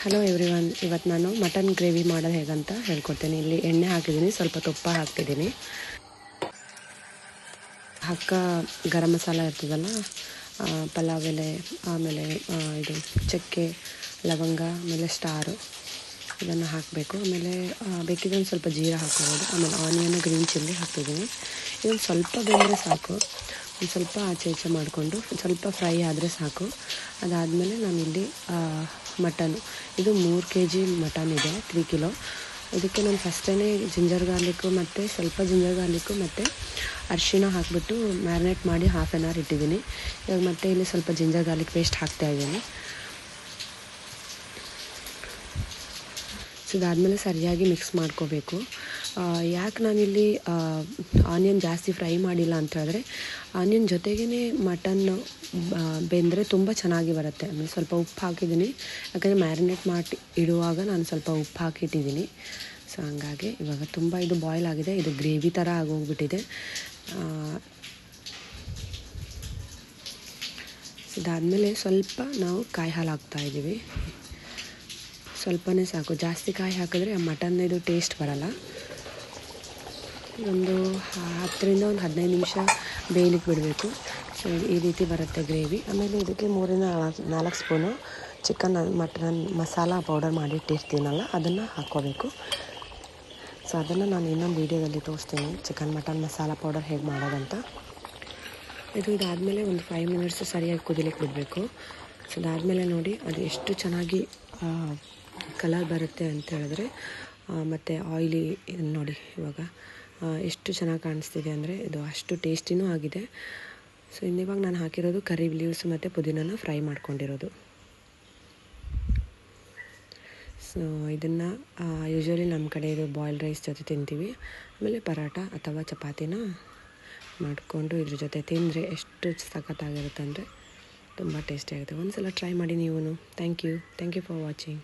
Hello every one ಇವತ್ತು ನಾನು mutton gravy ಮಾಡೋದು ಹೇಗಂತ ಹೇಳ್ಕೊಡ್ತೇನೆ. ಇಲ್ಲಿ ಎಣ್ಣೆ ಹಾಕಿದ್ದೀನಿ, ಸ್ವಲ್ಪ ತುಪ್ಪ ಹಾಕ್ತಿದ್ದೀನಿ. ಹಕ್ಕ ಗರಂ ಮಸಾಲ ಇರ್ತದಲ್ಲ ಪಲಾವ್ ಎಲೆ, ಆಮೇಲೆ ಇದು ಚಕ್ಕೆ, ಲವಂಗ, ಆಮೇಲೆ ಸ್ಟಾರು ಇದನ್ನು ಹಾಕಬೇಕು. ಆಮೇಲೆ ಬೇಕಿದ್ರೆ ಸ್ವಲ್ಪ ಜೀರ ಹಾಕೋಬೋದು ಆಮೇಲೆ ಆನಿಯನ್ ಗ್ರೀನ್ ಚಿಲ್ಲಿ ಹಾಕ್ತಿದ್ದೀನಿ. ಇದೊಂದು ಸ್ವಲ್ಪ ಬೆಂದರೆ ಸಾಕು. ಒಂದು ಸ್ವಲ್ಪ ಆಚೆ ಈಚೆ ಮಾಡಿಕೊಂಡು ಸ್ವಲ್ಪ ಫ್ರೈ ಆದರೆ ಸಾಕು. ಅದಾದಮೇಲೆ ನಾನಿಲ್ಲಿ ಮಟನು. ಇದು ಮೂರು ಕೆ ಜಿ ಮಟನ್ ಇದೆ, ತ್ರೀ ಕಿಲೋ. ಇದಕ್ಕೆ ನಾನು ಫಸ್ಟೇ ಜಿಂಜರ್ ಗಾರ್ಲಿಕ್ಕು ಮತ್ತು ಸ್ವಲ್ಪ ಜಿಂಜರ್ ಗಾರ್ಲಿಕ್ಕು ಮತ್ತು ಅರಿಶಿಣ ಹಾಕಿಬಿಟ್ಟು ಮ್ಯಾರಿನೇಟ್ ಮಾಡಿ ಹಾಫ್ ಆನ್ ಅವರ್ ಇಟ್ಟಿದ್ದೀನಿ. ಇವಾಗ ಮತ್ತೆ ಇಲ್ಲಿ ಸ್ವಲ್ಪ ಜಿಂಜರ್ ಗಾರ್ಲಿಕ್ ಪೇಸ್ಟ್ ಹಾಕ್ತಾ ಇದ್ದೀನಿ. ಸೊ ಇದಾದಮೇಲೆ ಸರಿಯಾಗಿ ಮಿಕ್ಸ್ ಮಾಡ್ಕೋಬೇಕು. ಯಾಕೆ ನಾನಿಲ್ಲಿ ಆನಿಯನ್ ಜಾಸ್ತಿ ಫ್ರೈ ಮಾಡಿಲ್ಲ ಅಂತ ಹೇಳಿದ್ರೆ, ಆನಿಯನ್ ಜೊತೆಗೇ ಮಟನ್ ಬೆಂದರೆ ತುಂಬ ಚೆನ್ನಾಗಿ ಬರುತ್ತೆ. ಆಮೇಲೆ ಸ್ವಲ್ಪ ಉಪ್ಪು ಹಾಕಿದ್ದೀನಿ. ಯಾಕಂದರೆ ಮ್ಯಾರಿನೇಟ್ ಮಾಡಿ ಇಡುವಾಗ ನಾನು ಸ್ವಲ್ಪ ಉಪ್ಪು ಹಾಕಿಟ್ಟಿದ್ದೀನಿ. ಸೊ ಹಂಗಾಗಿ ಇವಾಗ ತುಂಬ ಇದು ಬಾಯ್ಲ್ ಆಗಿದೆ. ಇದು ಗ್ರೇವಿ ಥರ ಆಗೋಗ್ಬಿಟ್ಟಿದೆ. ಇದಾದಮೇಲೆ ಸ್ವಲ್ಪ ನಾವು ಕಾಯಿ ಹಾಲು ಹಾಕ್ತಾ ಇದ್ದೀವಿ. ಸ್ವಲ್ಪನೇ ಸಾಕು. ಜಾಸ್ತಿ ಕಾಯಿ ಹಾಕಿದ್ರೆ ಮಟನ್ ಇದು ಟೇಸ್ಟ್ ಬರಲ್ಲ. ಒಂದು ಹತ್ತರಿಂದ ಒಂದು ಹದಿನೈದು ನಿಮಿಷ ಬೇಯಲಿಕ್ಕೆ ಬಿಡಬೇಕು. ಸೊ ಈ ರೀತಿ ಬರುತ್ತೆ ಗ್ರೇವಿ. ಆಮೇಲೆ ಇದಕ್ಕೆ ಮೂರಿಂದ ನಾಲ್ಕು spoon chicken mutton masala powder ಮಾಡಿಟ್ಟಿರ್ತೀನಲ್ಲ ಅದನ್ನು ಹಾಕ್ಕೋಬೇಕು. ಸೊ ಅದನ್ನು ನಾನು ಇನ್ನೊಂದು ವೀಡಿಯೋದಲ್ಲಿ ತೋರಿಸ್ತೀನಿ. ಚಿಕನ್, ಮಟನ್ ಮಸಾಲ ಪೌಡರ್ ಹೇಗೆ ಮಾಡೋದಂತ. ಇದು ಇದಾದಮೇಲೆ ಒಂದು ಫೈವ್ ಮಿನಿಟ್ಸ್ ಸರಿಯಾಗಿ ಕುದಿಲಿಕ್ಕೆ ಬಿಡಬೇಕು. ಸೊ ಅದಾದಮೇಲೆ ನೋಡಿ, ಅದು ಎಷ್ಟು ಚೆನ್ನಾಗಿ ಕಲರ್ ಬರುತ್ತೆ ಅಂತ ಹೇಳಿದ್ರೆ ಮತ್ತು ಆಯಿಲಿ ನೋಡಿ ಇವಾಗ. ಎಷ್ಟು ಚೆನ್ನಾಗಿ ಕಾಣಿಸ್ತಿದೆ ಅಂದರೆ ಇದು ಅಷ್ಟು ಟೇಸ್ಟಿನೂ ಆಗಿದೆ. ಸೊ ಇನ್ನಿವಾಗ ನಾನು ಹಾಕಿರೋದು ಕರಿ ಲೀವ್ಸ್ ಮತ್ತು ಪುದೀನನ ಫ್ರೈ ಮಾಡ್ಕೊಂಡಿರೋದು. ಸೊ ಇದನ್ನು ಯೂಶ್ವಲಿ ನಮ್ಮ ಕಡೆ ಇದು ಬಾಯ್ಲ್ ರೈಸ್ ಜೊತೆ ತಿಂತೀವಿ. ಆಮೇಲೆ ಪರಾಟ ಅಥವಾ ಚಪಾತಿನ ಮಾಡಿಕೊಂಡು ಇದ್ರ ಜೊತೆ ತಿಂದರೆ ಎಷ್ಟು ಸಖತ್ತಾಗಿರುತ್ತೆ ಅಂದರೆ ತುಂಬ ಟೇಸ್ಟಿಯಾಗುತ್ತೆ ಒಂದು ಸಲ ಟ್ರೈ ಮಾಡಿ ನೀವು thank you thank you for watching